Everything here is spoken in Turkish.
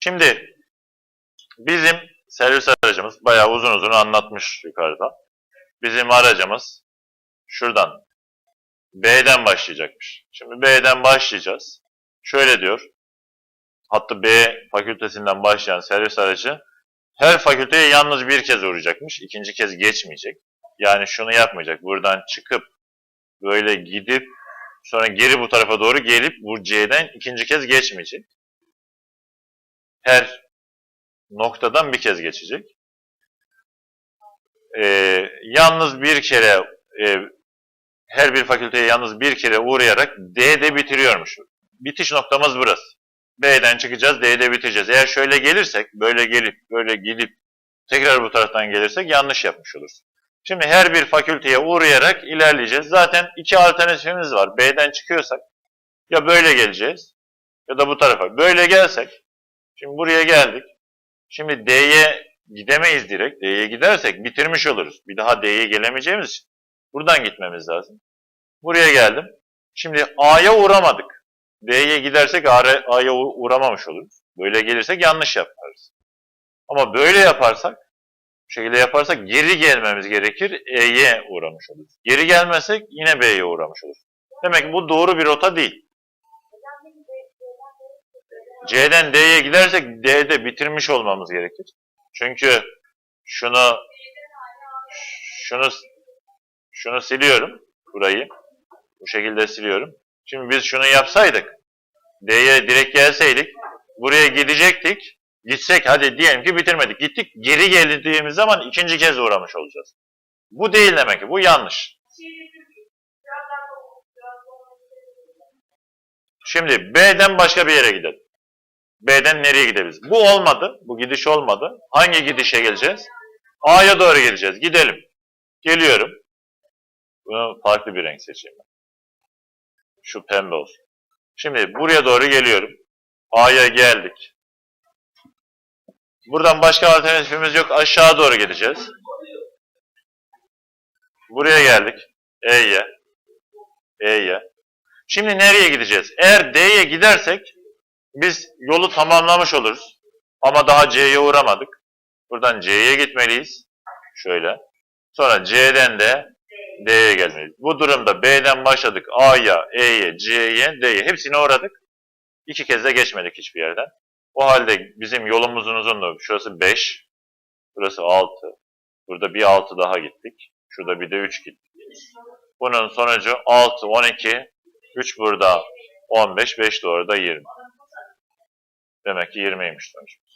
Şimdi bizim servis aracımız bayağı uzun uzun anlatmış yukarıda. Bizim aracımız şuradan B'den başlayacakmış. Şimdi B'den başlayacağız. Şöyle diyor. Hattı B fakültesinden başlayan servis aracı her fakülteye yalnız bir kez uğrayacakmış. İkinci kez geçmeyecek. Yani şunu yapmayacak. Buradan çıkıp böyle gidip sonra geri bu tarafa doğru gelip bu C'den ikinci kez geçmeyecek. Her noktadan bir kez geçecek. Ee, yalnız bir kere e, her bir fakülteye yalnız bir kere uğrayarak D'de bitiriyormuş. Bitiş noktamız burası. B'den çıkacağız, D'de bitireceğiz. Eğer şöyle gelirsek, böyle gelip, böyle gidip, tekrar bu taraftan gelirsek yanlış yapmış oluruz. Şimdi her bir fakülteye uğrayarak ilerleyeceğiz. Zaten iki alternatifimiz var. B'den çıkıyorsak ya böyle geleceğiz ya da bu tarafa. Böyle gelsek, şimdi buraya geldik. Şimdi D'ye gidemeyiz direkt. D'ye gidersek bitirmiş oluruz. Bir daha D'ye gelemeyeceğimiz için buradan gitmemiz lazım. Buraya geldim. Şimdi A'ya uğramadık. D'ye gidersek A'ya uğramamış oluruz. Böyle gelirsek yanlış yaparız. Ama böyle yaparsak, bu şekilde yaparsak geri gelmemiz gerekir. E'ye uğramış oluruz. Geri gelmezsek yine B'ye uğramış oluruz. Demek ki bu doğru bir rota değil. C'den D'ye gidersek D'de bitirmiş olmamız gerekir. Çünkü şunu şunu şunu siliyorum burayı. Bu şekilde siliyorum. Şimdi biz şunu yapsaydık D'ye direkt gelseydik buraya gidecektik. Gitsek hadi diyelim ki bitirmedik. Gittik geri geldiğimiz zaman ikinci kez uğramış olacağız. Bu değil demek ki. Bu yanlış. Şimdi B'den başka bir yere gidelim. B'den nereye gidebiliriz? Bu olmadı. Bu gidiş olmadı. Hangi gidişe geleceğiz? A'ya doğru geleceğiz. Gidelim. Geliyorum. Bunu farklı bir renk seçeyim. Şu pembe olsun. Şimdi buraya doğru geliyorum. A'ya geldik. Buradan başka alternatifimiz yok. Aşağı doğru gideceğiz. Buraya geldik. E'ye. E'ye. Şimdi nereye gideceğiz? Eğer D'ye gidersek biz yolu tamamlamış oluruz. Ama daha C'ye uğramadık. Buradan C'ye gitmeliyiz. Şöyle. Sonra C'den de D'ye gelmeliyiz. Bu durumda B'den başladık. A'ya, E'ye, C'ye, D'ye. Hepsine uğradık. İki kez de geçmedik hiçbir yerden. O halde bizim yolumuzun uzunluğu şurası 5. Burası 6. Burada bir 6 daha gittik. Şurada bir de 3 gittik. Bunun sonucu 6, 12, 3 burada 15, 5 de orada 20. Demek ki 20'ymiş sonucumuz.